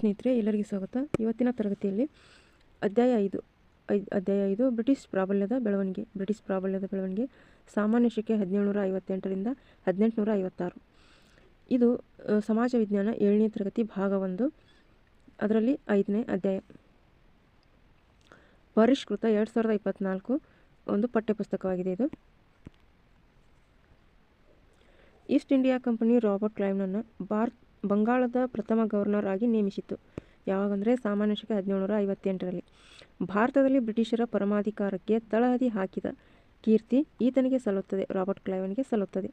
ಸ್ನೇಹಿತರೆ, ಎಲ್ಲರಿಗೂ ಸ್ವಾಗತ. ಇವತ್ತಿನ ತರಗತಿಯಲ್ಲಿ ಅಧ್ಯಾಯ ಐದು ಅಧ್ಯಾಯ ಐದು, ಬ್ರಿಟಿಷ್ ಪ್ರಾಬಲ್ಯದ ಬೆಳವಣಿಗೆ, ಬ್ರಿಟಿಷ್ ಪ್ರಾಬಲ್ಯದ ಬೆಳವಣಿಗೆ, ಸಾಮಾನ್ಯ ಶೇಕೆ ಹದಿನೇಳು ನೂರ ಐವತ್ತೆಂಟರಿಂದ ಹದಿನೆಂಟುನೂರ ಐವತ್ತಾರು. ಇದು ಸಮಾಜ ವಿಜ್ಞಾನ ಏಳನೇ ತರಗತಿ ಭಾಗ ಒಂದು ಅದರಲ್ಲಿ ಐದನೇ ಅಧ್ಯಾಯ. ಪರಿಷ್ಕೃತ ಎರಡು ಸಾವಿರದ ಇಪ್ಪತ್ತ್ನಾಲ್ಕು ಒಂದು ಪಠ್ಯಪುಸ್ತಕವಾಗಿದೆ ಇದು. ಈಸ್ಟ್ ಇಂಡಿಯಾ ಕಂಪನಿ ರಾಬರ್ಟ್ ಕ್ಲೈವ್ನನ್ನು ಭಾರತ್ ಬಂಗಾಳದ ಪ್ರಥಮ ಗವರ್ನರ್ ಆಗಿ ನೇಮಿಸಿತು ಯಾವಾಗಂದರೆ ಸಾಮಾನ್ಯ ಶಕ ಹದಿನೇಳುನೂರ ಐವತ್ತೆಂಟರಲ್ಲಿ. ಭಾರತದಲ್ಲಿ ಬ್ರಿಟಿಷರ ಪರಮಾಧಿಕಾರಕ್ಕೆ ತಳಹದಿ ಹಾಕಿದ ಕೀರ್ತಿ ಈತನಿಗೆ ಸಲ್ಲುತ್ತದೆ, ರಾಬರ್ಟ್ ಕ್ಲೈವನ್ಗೆ ಸಲ್ಲುತ್ತದೆ.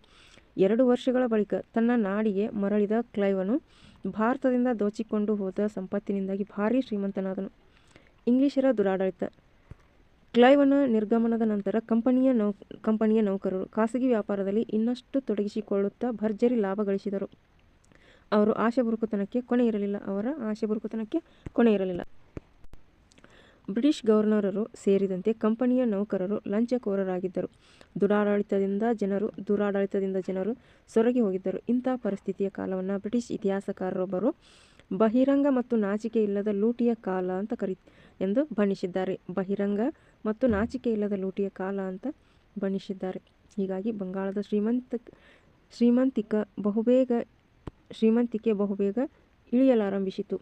ಎರಡು ವರ್ಷಗಳ ಬಳಿಕ ತನ್ನ ನಾಡಿಗೆ ಮರಳಿದ ಕ್ಲೈವನು ಭಾರತದಿಂದ ದೋಚಿಕೊಂಡು ಹೋದ ಸಂಪತ್ತಿನಿಂದಾಗಿ ಭಾರೀ ಶ್ರೀಮಂತನಾದನು. ಇಂಗ್ಲಿಷರ ದುರಾಡಳಿತ. ಕ್ಲೈವನ ನಿರ್ಗಮನದ ನಂತರ ಕಂಪನಿಯ ನೌ, ಕಂಪನಿಯ ನೌಕರರು ಖಾಸಗಿ ವ್ಯಾಪಾರದಲ್ಲಿ ಇನ್ನಷ್ಟು ತೊಡಗಿಸಿಕೊಳ್ಳುತ್ತಾ ಭರ್ಜರಿ ಲಾಭ ಗಳಿಸಿದರು. ಅವರು ಆಶೆ ಬುರುಕುತನಕ್ಕೆ ಕೊನೆ ಇರಲಿಲ್ಲ. ಅವರ ಆಶೆ ಬುರುಕುತನಕ್ಕೆ ಕೊನೆ ಇರಲಿಲ್ಲ. ಬ್ರಿಟಿಷ್ ಗವರ್ನರರು ಸೇರಿದಂತೆ ಕಂಪನಿಯ ನೌಕರರು ಲಂಚಕೋರರಾಗಿದ್ದರು. ದುರಾಡಳಿತದಿಂದ ಜನರು ದುರಾಡಳಿತದಿಂದ ಜನರು ಸೊರಗಿ ಹೋಗಿದ್ದರು. ಇಂಥ ಪರಿಸ್ಥಿತಿಯ ಕಾಲವನ್ನು ಬ್ರಿಟಿಷ್ ಇತಿಹಾಸಕಾರರೊಬ್ಬರು ಬಹಿರಂಗ ಮತ್ತು ನಾಚಿಕೆ ಇಲ್ಲದ ಲೂಟಿಯ ಕಾಲ ಅಂತ ಕರಿ, ಎಂದು ಬಣ್ಣಿಸಿದ್ದಾರೆ. ಬಹಿರಂಗ ಮತ್ತು ನಾಚಿಕೆ ಇಲ್ಲದ ಲೂಟಿಯ ಕಾಲ ಅಂತ ಬಣ್ಣಿಸಿದ್ದಾರೆ. ಹೀಗಾಗಿ ಬಂಗಾಳದ ಶ್ರೀಮಂತ, ಶ್ರೀಮಂತಿಕ ಬಹುಬೇಗ ಶ್ರೀಮಂತಿಕೆ ಬಹುಬೇಗ ಇಳಿಯಲಾರಂಭಿಸಿತು.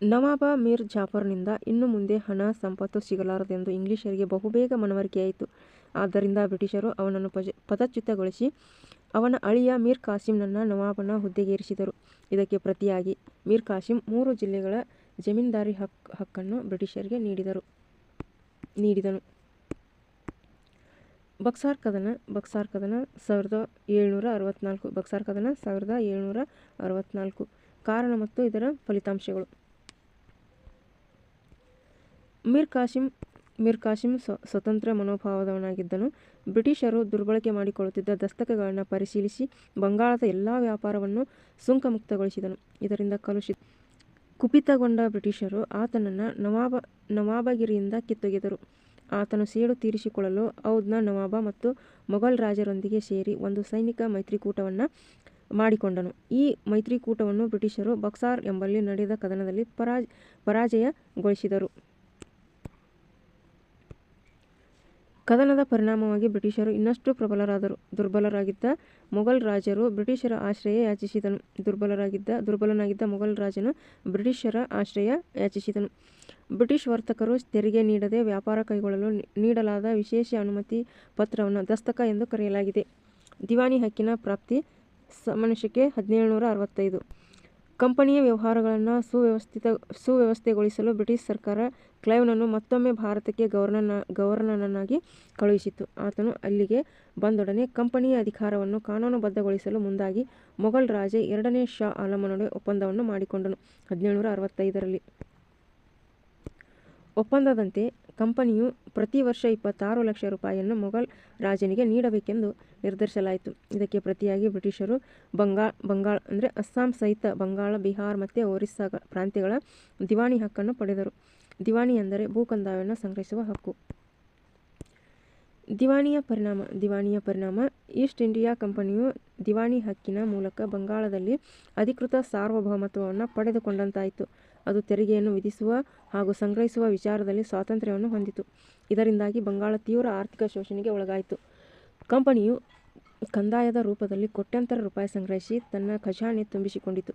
ನವಾಬ ಮೀರ್ ಜಾಫರ್ನಿಂದ ಇನ್ನು ಮುಂದೆ ಹಣ ಸಂಪತ್ತು ಸಿಗಲಾರದೆಂದು ಇಂಗ್ಲಿಷರಿಗೆ ಬಹುಬೇಗ ಮನವರಿಕೆಯಾಯಿತು. ಆದ್ದರಿಂದ ಬ್ರಿಟಿಷರು ಅವನನ್ನು ಪಜ, ಪದಚ್ಯುತಗೊಳಿಸಿ ಅವನ ಅಳಿಯ ಮೀರ್ ಕಾಸಿಂನನ್ನು ನವಾಬನ ಹುದ್ದೆಗೇರಿಸಿದರು. ಇದಕ್ಕೆ ಪ್ರತಿಯಾಗಿ ಮೀರ್ ಕಾಸಿಂ ಮೂರು ಜಿಲ್ಲೆಗಳ ಜಮೀನ್ದಾರಿ ಹಕ್, ಹಕ್ಕನ್ನು ಬ್ರಿಟಿಷರಿಗೆ ನೀಡಿದರು, ನೀಡಿದನು. ಬಕ್ಸಾರ್ ಕದನ ಬಕ್ಸಾರ್ ಕದನ ಸಾವಿರದ ಏಳ್ನೂರ ಅರವತ್ನಾಲ್ಕು, ಬಕ್ಸಾರ್ ಕದನ ಸಾವಿರದ ಏಳ್ನೂರ ಅರವತ್ನಾಲ್ಕು. ಕಾರಣ ಮತ್ತು ಇದರ ಫಲಿತಾಂಶಗಳು. ಮೀರ್ ಕಾಸಿಂ ಮೀರ್ ಕಾಸಿಂ ಸ್ವ, ಸ್ವತಂತ್ರ ಮನೋಭಾವದವನಾಗಿದ್ದನು. ಬ್ರಿಟಿಷರು ದುರ್ಬಳಕೆ ಮಾಡಿಕೊಳ್ಳುತ್ತಿದ್ದ ದಸ್ತಕಗಳನ್ನು ಪರಿಶೀಲಿಸಿ ಬಂಗಾಳದ ಎಲ್ಲ ವ್ಯಾಪಾರವನ್ನು ಸುಂಕಮುಕ್ತಗೊಳಿಸಿದನು. ಇದರಿಂದ ಕಲುಷಿ, ಕುಪಿತಗೊಂಡ ಬ್ರಿಟಿಷರು ಆತನನ್ನು ನವಾಬ, ನವಾಬಗಿರಿಯಿಂದ ಕಿತ್ತೊಗೆದರು. ಆತನು ಸೇಡು ತೀರಿಸಿಕೊಳ್ಳಲು ಔದ್ನ, ನವಾಬ ಮತ್ತು ಮೊಘಲ್ ರಾಜರೊಂದಿಗೆ ಸೇರಿ ಒಂದು ಸೈನಿಕ ಮೈತ್ರಿಕೂಟವನ್ನು ಮಾಡಿಕೊಂಡನು. ಈ ಮೈತ್ರಿಕೂಟವನ್ನು ಬ್ರಿಟಿಷರು ಬಕ್ಸಾರ್ ಎಂಬಲ್ಲಿ ನಡೆದ ಕದನದಲ್ಲಿ ಪರಾಜ್, ಪರಾಜಯಗೊಳಿಸಿದರು. ಕದನದ ಪರಿಣಾಮವಾಗಿ ಬ್ರಿಟಿಷರು ಇನ್ನಷ್ಟು ಪ್ರಬಲರಾದರು. ದುರ್ಬಲರಾಗಿದ್ದ ಮೊಘಲ್ ರಾಜರು ಬ್ರಿಟಿಷರ ಆಶ್ರಯ ಯಾಚಿಸಿದನು. ದುರ್ಬಲರಾಗಿದ್ದ, ದುರ್ಬಲನಾಗಿದ್ದ ಮೊಘಲ್ ರಾಜನು ಬ್ರಿಟಿಷರ ಆಶ್ರಯ ಯಾಚಿಸಿದನು. ಬ್ರಿಟಿಷ್ ವರ್ತಕರು ತೆರಿಗೆ ನೀಡದೆ ವ್ಯಾಪಾರ ಕೈಗೊಳ್ಳಲು ನೀಡಲಾದ ವಿಶೇಷ ಅನುಮತಿ ಪತ್ರವನ್ನು ದಸ್ತಕ ಎಂದು ಕರೆಯಲಾಗಿದೆ. ದಿವಾನಿ ಹಕ್ಕಿನ ಪ್ರಾಪ್ತಿ ಸಮನಶಕ್ಕೆ ಹದಿನೇಳು ನೂರ ಅರವತ್ತೈದು. ಕಂಪನಿಯ ವ್ಯವಹಾರಗಳನ್ನು ಸುವ್ಯವಸ್ಥಿತ, ಸುವ್ಯವಸ್ಥೆಗೊಳಿಸಲು ಬ್ರಿಟಿಷ್ ಸರ್ಕಾರ ಕ್ಲೈವ್ನನ್ನು ಮತ್ತೊಮ್ಮೆ ಭಾರತಕ್ಕೆ ಗವರ್ನನ ಗವರ್ನರನ್ನಾಗಿ ಕಳುಹಿಸಿತು ಆತನು ಅಲ್ಲಿಗೆ ಬಂದೊಡನೆ ಕಂಪನಿಯ ಅಧಿಕಾರವನ್ನು ಕಾನೂನುಬದ್ಧಗೊಳಿಸಲು ಮುಂದಾಗಿ ಮೊಘಲ್ ರಾಜ ಎರಡನೇ ಶಾ ಆಲಮನೊಡೆ ಒಪ್ಪಂದವನ್ನು ಮಾಡಿಕೊಂಡನು. ಹದಿನೇಳುನೂರ ಅರವತ್ತೈದರಲ್ಲಿ ಒಪ್ಪಂದದಂತೆ ಕಂಪನಿಯು ಪ್ರತಿ ವರ್ಷ ಇಪ್ಪತ್ತಾರು ಲಕ್ಷ ರೂಪಾಯಿಯನ್ನು ಮೊಘಲ್ ರಾಜನಿಗೆ ನೀಡಬೇಕೆಂದು ನಿರ್ಧರಿಸಲಾಯಿತು. ಇದಕ್ಕೆ ಪ್ರತಿಯಾಗಿ ಬ್ರಿಟಿಷರು ಬಂಗಾ, ಬಂಗಾಳ ಅಂದರೆ ಅಸ್ಸಾಂ ಸಹಿತ ಬಂಗಾಳ, ಬಿಹಾರ್ ಮತ್ತು ಒರಿಸ್ಸಾ ಪ್ರಾಂತ್ಯಗಳ ದಿವಾಣಿ ಹಕ್ಕನ್ನು ಪಡೆದರು. ದಿವಾಣಿ ಅಂದರೆ ಭೂಕಂದಾಯವನ್ನು ಸಂಗ್ರಹಿಸುವ ಹಕ್ಕು. ದಿವಾಣಿಯ ಪರಿಣಾಮ ದಿವಾಣಿಯ ಪರಿಣಾಮ ಈಸ್ಟ್ ಇಂಡಿಯಾ ಕಂಪನಿಯು ದಿವಾಣಿ ಹಕ್ಕಿನ ಮೂಲಕ ಬಂಗಾಳದಲ್ಲಿ ಅಧಿಕೃತ ಸಾರ್ವಭೌಮತ್ವವನ್ನು ಪಡೆದುಕೊಂಡಂತಾಯಿತು. ಅದು ತೆರಿಗೆಯನ್ನು ವಿಧಿಸುವ ಹಾಗೂ ಸಂಗ್ರಹಿಸುವ ವಿಚಾರದಲ್ಲಿ ಸ್ವಾತಂತ್ರ್ಯವನ್ನು ಹೊಂದಿತು. ಇದರಿಂದಾಗಿ ಬಂಗಾಳ ತೀವ್ರ ಆರ್ಥಿಕ ಶೋಷಣೆಗೆ ಒಳಗಾಯಿತು. ಕಂಪನಿಯು ಕಂದಾಯದ ರೂಪದಲ್ಲಿ ಕೋಟ್ಯಾಂತರ ರೂಪಾಯಿ ಸಂಗ್ರಹಿಸಿ ತನ್ನ ಖಜಾನೆ ತುಂಬಿಸಿಕೊಂಡಿತು.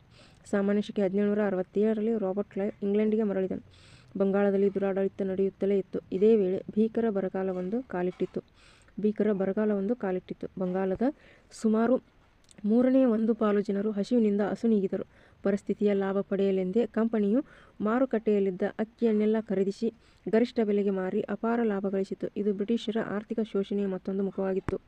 ಸಾಮಾನ್ಯ ಶಕೆ ಹದಿನೇಳುನೂರ ಅರವತ್ತೇಳರಲ್ಲಿ ರಾಬರ್ಟ್ ಕ್ಲೈವ್ ಇಂಗ್ಲೆಂಡಿಗೆ ಮರಳಿದನು. ಬಂಗಾಳದಲ್ಲಿ ದುರಾಡಳಿತ ನಡೆಯುತ್ತಲೇ ಇತ್ತು. ಇದೇ ವೇಳೆ ಭೀಕರ ಬರಗಾಲವೊಂದು ಕಾಲಿಟ್ಟಿತ್ತು. ಭೀಕರ ಬರಗಾಲವೊಂದು ಕಾಲಿಟ್ಟಿತ್ತು. ಬಂಗಾಳದ ಸುಮಾರು ಮೂರನೇ ಒಂದು ಪಾಲು ಜನರು ಹಸಿವಿನಿಂದ ಅಸುನೀಗಿದರು ಪರಿಸ್ಥಿತಿಯ ಲಾಭ ಪಡೆಯಲೆಂದೇ ಕಂಪನಿಯು ಮಾರುಕಟ್ಟೆಯಲ್ಲಿದ್ದ ಅಕ್ಕಿಯನ್ನೆಲ್ಲ ಖರೀದಿಸಿ ಗರಿಷ್ಠ ಬೆಲೆಗೆ ಮಾರಿ ಅಪಾರ ಲಾಭ ಗಳಿಸಿತು. ಇದು ಬ್ರಿಟಿಷರ ಆರ್ಥಿಕ ಶೋಷಣೆಯ ಮತ್ತೊಂದು ಮುಖವಾಗಿತ್ತು.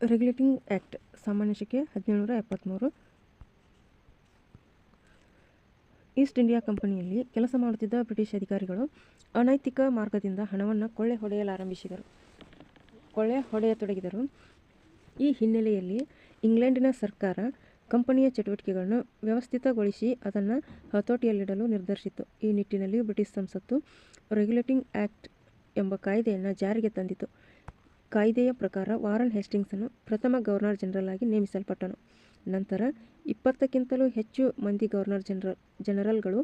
ರೆಗ್ಯುಲೇಟಿಂಗ್ ಆ್ಯಕ್ಟ್ ಸಾಮಾನ್ಯ ಶಿಕೆ ಹದಿನೇಳುನೂರ ಎಪ್ಪತ್ತ್ಮೂರು ಈಸ್ಟ್ ಇಂಡಿಯಾ ಕಂಪನಿಯಲ್ಲಿ ಕೆಲಸ ಮಾಡುತ್ತಿದ್ದ ಬ್ರಿಟಿಷ್ ಅಧಿಕಾರಿಗಳು ಅನೈತಿಕ ಮಾರ್ಗದಿಂದ ಹಣವನ್ನು ಕೊಳ್ಳೆ ಹೊಡೆಯಲಾರಂಭಿಸಿದರು. ಕೊಳ್ಳೆ ಹೊಡೆಯತೊಡಗಿದರು ಈ ಹಿನ್ನೆಲೆಯಲ್ಲಿ ಇಂಗ್ಲೆಂಡಿನ ಸರ್ಕಾರ ಕಂಪನಿಯ ಚಟುವಟಿಕೆಗಳನ್ನು ವ್ಯವಸ್ಥಿತಗೊಳಿಸಿ ಅದನ್ನು ಹತೋಟಿಯಲ್ಲಿಡಲು ನಿರ್ಧರಿಸಿತು. ಈ ನಿಟ್ಟಿನಲ್ಲಿ ಬ್ರಿಟಿಷ್ ಸಂಸತ್ತು ರೆಗ್ಯುಲೇಟಿಂಗ್ ಆ್ಯಕ್ಟ್ ಎಂಬ ಕಾಯ್ದೆಯನ್ನು ಜಾರಿಗೆ ತಂದಿತು. ಕಾಯ್ದೆಯ ಪ್ರಕಾರ ವಾರನ್ ಹೆಸ್ಟಿಂಗ್ಸನ್ನು ಪ್ರಥಮ ಗವರ್ನರ್ ಜನರಲ್ ಆಗಿ ನೇಮಿಸಲ್ಪಟ್ಟನು. ನಂತರ ಇಪ್ಪತ್ತಕ್ಕಿಂತಲೂ ಹೆಚ್ಚು ಮಂದಿ ಗವರ್ನರ್ ಜನರಲ್ ಜನರಲ್ಗಳು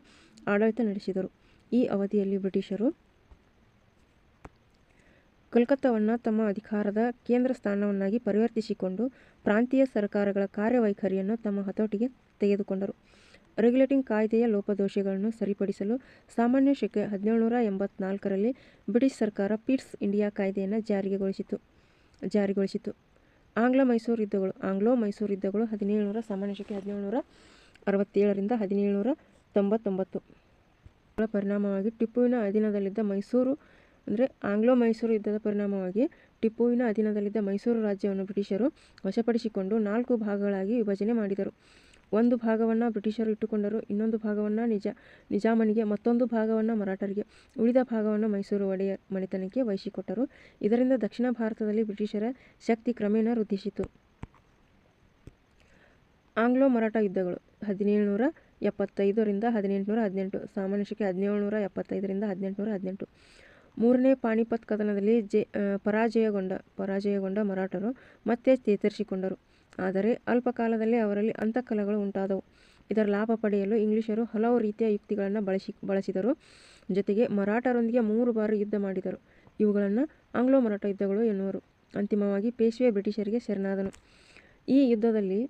ಆಡಳಿತ ನಡೆಸಿದರು. ಈ ಅವಧಿಯಲ್ಲಿ ಬ್ರಿಟಿಷರು ಕಲ್ಕತ್ತವನ್ನು ತಮ್ಮ ಅಧಿಕಾರದ ಕೇಂದ್ರ ಸ್ಥಾನವನ್ನಾಗಿ ಪರಿವರ್ತಿಸಿಕೊಂಡು ಪ್ರಾಂತೀಯ ಸರ್ಕಾರಗಳ ಕಾರ್ಯವೈಖರಿಯನ್ನು ತಮ್ಮ ಹತೋಟಿಗೆ ತೆಗೆದುಕೊಂಡರು. ರೆಗ್ಯುಲೇಟಿಂಗ್ ಕಾಯ್ದೆಯ ಲೋಪದೋಷಗಳನ್ನು ಸರಿಪಡಿಸಲು ಸಾಮಾನ್ಯ ಶಕೆ ಹದಿನೇಳುನೂರ ಎಂಬತ್ನಾಲ್ಕರಲ್ಲಿ ಬ್ರಿಟಿಷ್ ಸರ್ಕಾರ ಪೀಟ್ಸ್ ಇಂಡಿಯಾ ಕಾಯ್ದೆಯನ್ನು ಜಾರಿಗೊಳಿಸಿತು. ಆಂಗ್ಲ-ಮೈಸೂರು ಯುದ್ಧಗಳು ಆಂಗ್ಲೋ-ಮೈಸೂರು ಯುದ್ಧಗಳು ಹದಿನೇಳುನೂರ, ಸಾಮಾನ್ಯ ಶಕೆ ಹದಿನೇಳುನೂರ ಅರವತ್ತೇಳರಿಂದ ಹದಿನೇಳುನೂರ ತೊಂಬತ್ತೊಂಬತ್ತು. ಪರಿಣಾಮವಾಗಿ ಟಿಪ್ಪುವಿನ ಅಧೀನದಲ್ಲಿದ್ದ ಮೈಸೂರು ಅಂದರೆ ಆಂಗ್ಲೋ-ಮೈಸೂರು ಯುದ್ಧದ ಪರಿಣಾಮವಾಗಿ ಟಿಪ್ಪುವಿನ ಅಧೀನದಲ್ಲಿದ್ದ ಮೈಸೂರು ರಾಜ್ಯವನ್ನು ಬ್ರಿಟಿಷರು ವಶಪಡಿಸಿಕೊಂಡು ನಾಲ್ಕು ಭಾಗಗಳಾಗಿ ವಿಭಜನೆ ಮಾಡಿದರು. ಒಂದು ಭಾಗವನ್ನು ಬ್ರಿಟಿಷರು ಇಟ್ಟುಕೊಂಡರು, ಇನ್ನೊಂದು ಭಾಗವನ್ನು ನಿಜ ನಿಜಾಮನಿಗೆ, ಮತ್ತೊಂದು ಭಾಗವನ್ನು ಮರಾಠರಿಗೆ, ಉಳಿದ ಭಾಗವನ್ನು ಮೈಸೂರು ಒಡೆಯ ಮನೆತನಕ್ಕೆ ವಹಿಸಿಕೊಟ್ಟರು. ಇದರಿಂದ ದಕ್ಷಿಣ ಭಾರತದಲ್ಲಿ ಬ್ರಿಟಿಷರ ಶಕ್ತಿ ಕ್ರಮೇಣ ವೃದ್ಧಿಸಿತು. ಆಂಗ್ಲೋ-ಮರಾಠ ಯುದ್ಧಗಳು ಹದಿನೇಳುನೂರ ಎಪ್ಪತ್ತೈದರಿಂದ ಹದಿನೆಂಟುನೂರ ಹದಿನೆಂಟು ಸಾಮಾನ್ಯ ಶಕೆ ಹದಿನೇಳುನೂರ ಎಪ್ಪತ್ತೈದರಿಂದ ಹದಿನೆಂಟುನೂರ ಹದಿನೆಂಟು. ಮೂರನೇ ಪಾಣಿಪತ್ ಕದನದಲ್ಲಿ ಪರಾಜಯಗೊಂಡ ಪರಾಜಯಗೊಂಡ ಮರಾಠರು ಮತ್ತೆ ಚೇತರಿಸಿಕೊಂಡರು. ಆದರೆ ಅಲ್ಪಕಾಲದಲ್ಲೇ ಅವರಲ್ಲಿ ಅಂತಃಕಲಹಗಳು ಉಂಟಾದವು. ಇದರ ಲಾಭ ಪಡೆಯಲು ಇಂಗ್ಲಿಷರು ಹಲವು ರೀತಿಯ ಯುಕ್ತಿಗಳನ್ನು ಬಳಸಿದರು. ಜೊತೆಗೆ ಮರಾಠರೊಂದಿಗೆ ಮೂರು ಬಾರಿ ಯುದ್ಧ ಮಾಡಿದರು. ಇವುಗಳನ್ನು ಆಂಗ್ಲೋ-ಮರಾಠ ಯುದ್ಧಗಳು ಎನ್ನುವರು. ಅಂತಿಮವಾಗಿ ಪೇಶ್ವೆ ಬ್ರಿಟಿಷರಿಗೆ ಶರಣಾದನು. ಈ ಯುದ್ಧದಲ್ಲಿ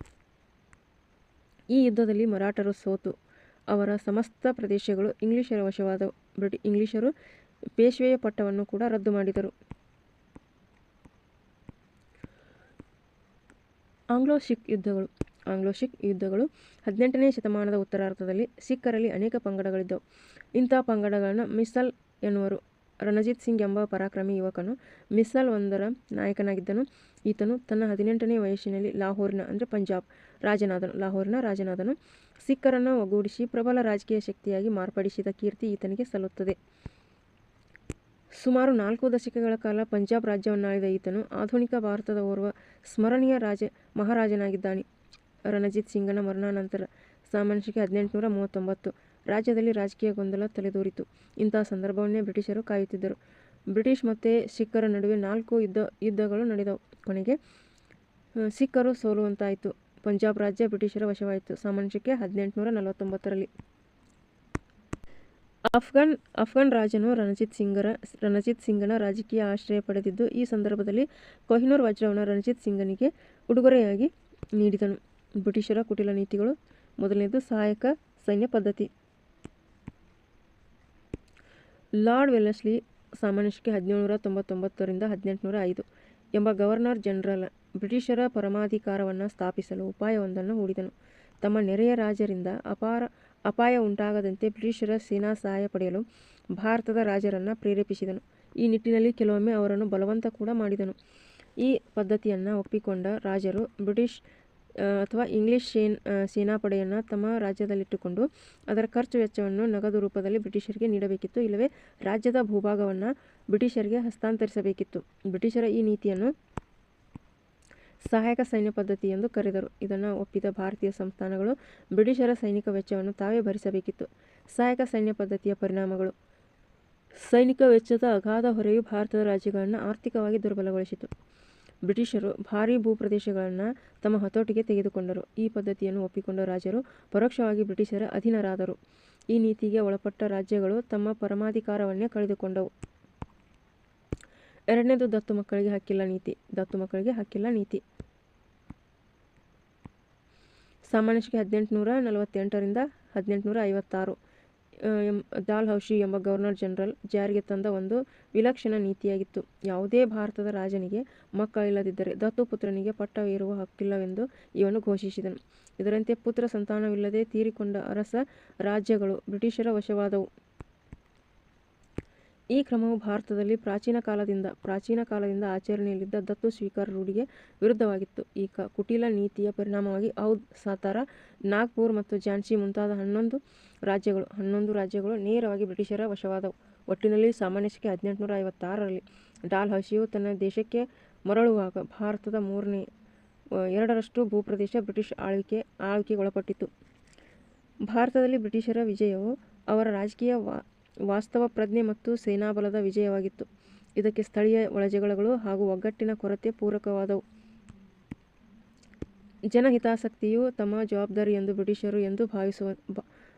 ಈ ಯುದ್ಧದಲ್ಲಿ ಮರಾಠರು ಸೋತು ಅವರ ಸಮಸ್ತ ಪ್ರದೇಶಗಳು ಇಂಗ್ಲಿಷರ ವಶವಾದವು. ಬ್ರಿಟಿ, ಇಂಗ್ಲಿಷರು ಪೇಶ್ವೆಯ ಪಟ್ಟವನ್ನು ಕೂಡ ರದ್ದು ಮಾಡಿದರು. ಆಂಗ್ಲೋ-ಸಿಖ್ ಯುದ್ಧಗಳು ಆಂಗ್ಲೋ-ಸಿಖ್ ಯುದ್ಧಗಳು ಹದಿನೆಂಟನೇ ಶತಮಾನದ ಉತ್ತರಾರ್ಧದಲ್ಲಿ ಸಿಖ್ಖರಲ್ಲಿ ಅನೇಕ ಪಂಗಡಗಳಿದ್ದವು. ಇಂಥ ಪಂಗಡಗಳನ್ನು ಮಿಸಲ್ ಎನ್ನುವರು. ರಣಜಿತ್ ಸಿಂಗ್ ಎಂಬ ಪರಾಕ್ರಮಿ ಯುವಕನು ಮಿಸಲ್ ಒಂದರ ನಾಯಕನಾಗಿದ್ದನು. ಈತನು ತನ್ನ ಹದಿನೆಂಟನೇ ವಯಸ್ಸಿನಲ್ಲಿ ಲಾಹೋರಿನ, ಅಂದರೆ ಪಂಜಾಬ್ ರಾಜನಾದನು. ಲಾಹೋರಿನ ರಾಜನಾದನು. ಸಿಖ್ಖರನ್ನು ಒಗ್ಗೂಡಿಸಿ ಪ್ರಬಲ ರಾಜಕೀಯ ಶಕ್ತಿಯಾಗಿ ಮಾರ್ಪಡಿಸಿದ ಕೀರ್ತಿ ಈತನಿಗೆ ಸಲ್ಲುತ್ತದೆ. ಸುಮಾರು ನಾಲ್ಕು ದಶಕಗಳ ಕಾಲ ಪಂಜಾಬ್ ರಾಜ್ಯವನ್ನಾಳಿದ ಈತನು ಆಧುನಿಕ ಭಾರತದ ಓರ್ವ ಸ್ಮರಣೀಯ ರಾಜ ಮಹಾರಾಜನಾಗಿದ್ದಾನೆ. ರಣಜಿತ್ ಸಿಂಗನ ಮರಣಾನಂತರ ಸಾಮಾನ್ಯಕ್ಕೆ ಹದಿನೆಂಟುನೂರ ಮೂವತ್ತೊಂಬತ್ತು, ರಾಜ್ಯದಲ್ಲಿ ರಾಜಕೀಯ ಗೊಂದಲ ತಲೆದೋರಿತು. ಇಂತಹ ಸಂದರ್ಭವನ್ನೇ ಬ್ರಿಟಿಷರು ಕಾಯುತ್ತಿದ್ದರು. ಬ್ರಿಟಿಷ್ ಮತ್ತು ಸಿಖ್ಖರ ನಡುವೆ ನಾಲ್ಕು ಯುದ್ಧ, ಯುದ್ಧಗಳು ನಡೆದವು. ಕೊನೆಗೆ ಸಿಖ್ಖರು ಸೋಲುವಂತಾಯಿತು. ಪಂಜಾಬ್ ರಾಜ್ಯ ಬ್ರಿಟಿಷರ ವಶವಾಯಿತು. ಸಾಮಾನ್ಯಕ್ಕೆ ಹದಿನೆಂಟುನೂರ ನಲವತ್ತೊಂಬತ್ತರಲ್ಲಿ. ಅಫ್ಘಾನ್ ರಾಜನು ರಣಜಿತ್ ಸಿಂಗನ ರಾಜಕೀಯ ಆಶ್ರಯ ಪಡೆದಿದ್ದು, ಈ ಸಂದರ್ಭದಲ್ಲಿ ಕೊಹಿನೂರ್ ವಜ್ರವನ್ನು ರಣಜಿತ್ ಸಿಂಗನಿಗೆ ಉಡುಗೊರೆಯಾಗಿ ನೀಡಿದನು. ಬ್ರಿಟಿಷರ ಕುಟಿಲ ನೀತಿಗಳು ಮೊದಲನೆಯದು ಸಹಾಯಕ ಸೈನ್ಯ ಪದ್ಧತಿ. ಲಾರ್ಡ್ ವೆಲ್ಲಸ್ಲಿ ಸಾಮಾನ್ಯಕ್ಕೆ ಹದಿನೇಳು ನೂರ ತೊಂಬತ್ತೊಂಬತ್ತರಿಂದ ಹದಿನೆಂಟುನೂರ ಐದು ಎಂಬ ಗವರ್ನರ್ ಜನರಲ್, ಬ್ರಿಟಿಷರ ಪರಮಾಧಿಕಾರವನ್ನು ಸ್ಥಾಪಿಸಲು ಉಪಾಯವೊಂದನ್ನು ಹೂಡಿದನು. ತಮ್ಮ ನೆರೆಯ ರಾಜರಿಂದ ಅಪಾಯ ಉಂಟಾಗದಂತೆ ಬ್ರಿಟಿಷರ ಸೇನಾ ಸಹಾಯ ಪಡೆಯಲು ಭಾರತದ ರಾಜರನ್ನು ಪ್ರೇರೇಪಿಸಿದನು. ಈ ನಿಟ್ಟಿನಲ್ಲಿ ಕೆಲವೊಮ್ಮೆ ಅವರನ್ನು ಬಲವಂತ ಕೂಡ ಮಾಡಿದನು. ಈ ಪದ್ಧತಿಯನ್ನು ಒಪ್ಪಿಕೊಂಡ ರಾಜರು ಬ್ರಿಟಿಷ್ ಅಥವಾ ಇಂಗ್ಲಿಷ್ ಸೇನ್ ಸೇನಾಪಡೆಯನ್ನು ತಮ್ಮ ರಾಜ್ಯದಲ್ಲಿಟ್ಟುಕೊಂಡು ಅದರ ಖರ್ಚು ವೆಚ್ಚವನ್ನು ನಗದು ರೂಪದಲ್ಲಿ ಬ್ರಿಟಿಷರಿಗೆ ನೀಡಬೇಕಿತ್ತು. ಇಲ್ಲವೇ, ರಾಜ್ಯದ ಭೂಭಾಗವನ್ನು ಬ್ರಿಟಿಷರಿಗೆ ಹಸ್ತಾಂತರಿಸಬೇಕಿತ್ತು. ಬ್ರಿಟಿಷರ ಈ ನೀತಿಯನ್ನು ಸಹಾಯಕ ಸೈನ್ಯ ಪದ್ಧತಿ ಎಂದು ಕರೆದರು. ಇದನ್ನು ಒಪ್ಪಿದ ಭಾರತೀಯ ಸಂಸ್ಥಾನಗಳು ಬ್ರಿಟಿಷರ ಸೈನಿಕ ವೆಚ್ಚವನ್ನು ತಾವೇ ಭರಿಸಬೇಕಿತ್ತು. ಸಹಾಯಕ ಸೈನ್ಯ ಪದ್ಧತಿಯ ಪರಿಣಾಮಗಳು ಸೈನಿಕ ವೆಚ್ಚದ ಅಗಾಧ ಹೊರೆಯು ಭಾರತದ ರಾಜ್ಯಗಳನ್ನು ಆರ್ಥಿಕವಾಗಿ ದುರ್ಬಲಗೊಳಿಸಿತು. ಬ್ರಿಟಿಷರು ಭಾರೀ ಭೂಪ್ರದೇಶಗಳನ್ನು ತಮ್ಮ ಹತೋಟಿಗೆ ತೆಗೆದುಕೊಂಡರು. ಈ ಪದ್ಧತಿಯನ್ನು ಒಪ್ಪಿಕೊಂಡ ರಾಜರು ಪರೋಕ್ಷವಾಗಿ ಬ್ರಿಟಿಷರ ಅಧೀನರಾದರು. ಈ ನೀತಿಗೆ ಒಳಪಟ್ಟ ರಾಜ್ಯಗಳು ತಮ್ಮ ಪರಮಾಧಿಕಾರವನ್ನೇ ಕಳೆದುಕೊಂಡವು. ಎರಡನೆಯದು ದತ್ತು ಮಕ್ಕಳಿಗೆ ಹಕ್ಕಿಲ್ಲ ನೀತಿ. ದತ್ತು ಮಕ್ಕಳಿಗೆ ಹಕ್ಕಿಲ್ಲ ನೀತಿ ಸಾಮಾನ್ಯ ಶಕೆ ಹದಿನೆಂಟುನೂರ ನಲವತ್ತೆಂಟರಿಂದ ಹದಿನೆಂಟುನೂರ ಐವತ್ತಾರು ದಾಲ್ ಹೌಶಿ ಎಂಬ ಗವರ್ನರ್ ಜನರಲ್ ಜಾರಿಗೆ ತಂದ ಒಂದು ವಿಲಕ್ಷಣ ನೀತಿಯಾಗಿತ್ತು. ಯಾವುದೇ ಭಾರತದ ರಾಜನಿಗೆ ಮಕ್ಕಳಿಲ್ಲದಿದ್ದರೆ ದತ್ತುಪುತ್ರನಿಗೆ ಪಟ್ಟ ಏರುವ ಹಕ್ಕಿಲ್ಲವೆಂದು ಇವನು ಘೋಷಿಸಿದನು. ಇದರಂತೆ ಪುತ್ರ ಸಂತಾನವಿಲ್ಲದೆ ತೀರಿಕೊಂಡ ಅರಸ ರಾಜ್ಯಗಳು ಬ್ರಿಟಿಷರ ವಶವಾದವು. ಈ ಕ್ರಮವು ಭಾರತದಲ್ಲಿ ಪ್ರಾಚೀನ ಕಾಲದಿಂದ ಪ್ರಾಚೀನ ಕಾಲದಿಂದ ಆಚರಣೆಯಲ್ಲಿದ್ದ ದತ್ತು ಸ್ವೀಕಾರ ರೂಢಿಗೆ ವಿರುದ್ಧವಾಗಿತ್ತು. ಈ ಕುಟಿಲ ನೀತಿಯ ಪರಿಣಾಮವಾಗಿ ಔದ್ ಸತಾರಾ, ನಾಗ್ಪುರ್ ಮತ್ತು ಝಾನ್ಸಿ ಮುಂತಾದ ಹನ್ನೊಂದು ರಾಜ್ಯಗಳು ಹನ್ನೊಂದು ರಾಜ್ಯಗಳು ನೇರವಾಗಿ ಬ್ರಿಟಿಷರ ವಶವಾದವು. ಒಟ್ಟಿನಲ್ಲಿ ಸಾಮಾನ್ಯ ಶಕೆ ಹದಿನೆಂಟುನೂರ ಐವತ್ತಾರರಲ್ಲಿ ಡಾಲ್ಹೌಸಿಯು ತನ್ನ ದೇಶಕ್ಕೆ ಮರಳುವಾಗ ಭಾರತದ ಮೂರನೇ ಎರಡರಷ್ಟು ಭೂಪ್ರದೇಶ ಬ್ರಿಟಿಷ್ ಆಳ್ವಿಕೆ ಆಳ್ವಿಕೆಗೊಳಪಟ್ಟಿತು ಭಾರತದಲ್ಲಿ ಬ್ರಿಟಿಷರ ವಿಜಯವು ಅವರ ರಾಜಕೀಯ ವಾಸ್ತವ ಪ್ರಜ್ಞೆ ಮತ್ತು ಸೇನಾಬಲದ ವಿಜಯವಾಗಿತ್ತು. ಇದಕ್ಕೆ ಸ್ಥಳೀಯ ಒಳಜಗಳಗಳು ಹಾಗೂ ಒಗ್ಗಟ್ಟಿನ ಕೊರತೆ ಪೂರಕವಾದವು. ಜನಹಿತಾಸಕ್ತಿಯು ತಮ್ಮ ಜವಾಬ್ದಾರಿ ಎಂದು ಬ್ರಿಟಿಷರು ಎಂದು ಭಾವಿಸುವ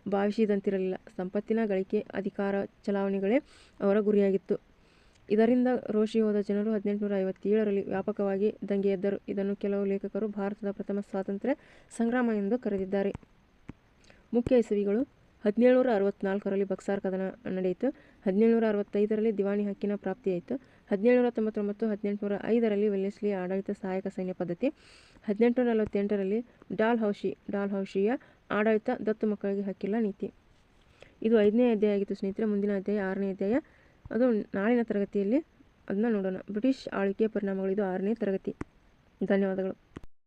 ಭಾವಿಸಿದಂತಿರಲಿಲ್ಲ. ಸಂಪತ್ತಿನ ಗಳಿಕೆ, ಅಧಿಕಾರ ಚಲಾವಣೆಗಳೇ ಅವರ ಗುರಿಯಾಗಿತ್ತು. ಇದರಿಂದ ರೋಷಿ ಹೋದ ಜನರು ಹದಿನೆಂಟುನೂರ ಐವತ್ತೇಳರಲ್ಲಿ ವ್ಯಾಪಕವಾಗಿ ದಂಗೆ ಎದ್ದರು. ಇದನ್ನು ಕೆಲವು ಲೇಖಕರು ಭಾರತದ ಪ್ರಥಮ ಸ್ವಾತಂತ್ರ್ಯ ಸಂಗ್ರಾಮ ಎಂದು ಕರೆದಿದ್ದಾರೆ. ಮುಖ್ಯ ಇಸವಿಗಳು ಹದಿನೇಳುನೂರ ಅರವತ್ನಾಲ್ಕರಲ್ಲಿ ಬಕ್ಸಾರ್ ಕದನ ನಡೆಯಿತು. ಹದಿನೇಳುನೂರ ಅರವತ್ತೈದರಲ್ಲಿ ದಿವಾಣಿ ಹಕ್ಕಿನ ಪ್ರಾಪ್ತಿಯಾಯಿತು. ಹದಿನೇಳುನೂರ ತೊಂಬತ್ತೊಂಬತ್ತು /ಹದಿನೆಂಟುನೂರ ಐದರಲ್ಲಿ ವೆಲ್ಲೆಸ್ಲಿ ಆಡಳಿತ ಸಹಾಯಕ ಸೈನ್ಯ ಪದ್ಧತಿ. ಹದಿನೆಂಟುನೂರ ನಲವತ್ತೆಂಟರಲ್ಲಿ ಡಾಲ್ಹೌಸಿಯ ಆಡಳಿತ ದತ್ತು ಮಕ್ಕಳಿಗೆ ಹಕ್ಕಿಲ್ಲ ನೀತಿ. ಇದು ಐದನೇ ಅಧ್ಯಾಯ ಆಗಿತ್ತು ಸ್ನೇಹಿತರೆ. ಮುಂದಿನ ಅಧ್ಯಾಯ ಆರನೇ ಅಧ್ಯಾಯ. ಅದು ನಾಳಿನ ತರಗತಿಯಲ್ಲಿ ಅದನ್ನ ನೋಡೋಣ. ಬ್ರಿಟಿಷ್ ಆಳ್ವಿಕೆಯ ಪರಿಣಾಮಗಳು ಇದು ಆರನೇ ತರಗತಿ. ಧನ್ಯವಾದಗಳು.